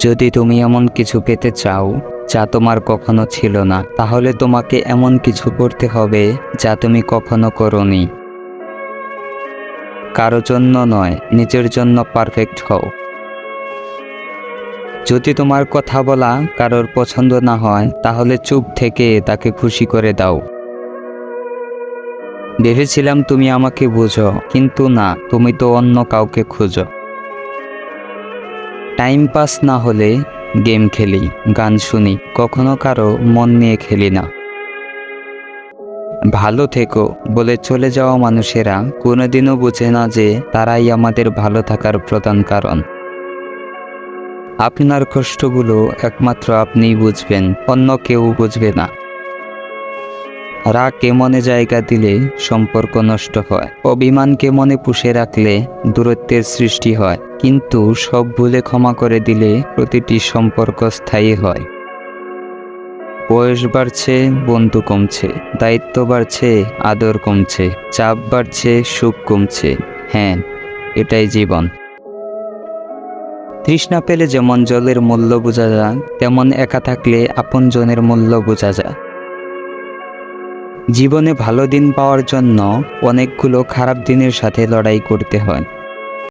যদি তুমি এমন কিছু পেতে চাও, যা তোমার কখনো ছিল না, তাহলে তোমাকে এমন কিছু করতে হবে, যা তুমি কখনো করনি। কারও জন্য নয়, নিজের জন্য পারফেক্ট হও। যদি তোমার কথা বলা কারোর পছন্দ না হয়, তাহলে চুপ থেকে তাকে খুশি করে দাও। ভেবেছিলাম তুমি আমাকে বুঝো, কিন্তু না, তুমি তো অন্য কাউকে খুঁজো। টাইম পাস না হলে গেম খেলি, গান শুনি, কখনো কারও মন নিয়ে খেলি না। ভালো থেকো বলে চলে যাওয়া মানুষেরা কোনোদিনও বোঝে না যে তারাই আমাদের ভালো থাকার প্রধান কারণ। আপনার কষ্টগুলো একমাত্র আপনিই বুঝবেন, অন্য কেউ বুঝবে না। রাগকে মনে জায়গা দিলে সম্পর্ক নষ্ট হয়? অভিমানকে মনে পুষে রাখলে দূরত্বের সৃষ্টি হয়? কিন্তু সব ভুলে ক্ষমা করে দিলে প্রতিটি সম্পর্ক স্থায়ী হয়। বয়স বাড়ছে, বন্ধু কমছে, দায়িত্ব বাড়ছে, আদর কমছে, চাপ বাড়ছে, সুখ কমছে। হ্যাঁ এটাই জীবন। তৃষ্ণা পেলে যেমন জলের মূল্য বোঝা যায়, তেমন একা থাকলে আপনজনের মূল্য বোঝা যায়। জীবনে ভালো দিন পাওয়ার জন্য অনেকগুলো খারাপ দিনের সাথে লড়াই করতে হয়।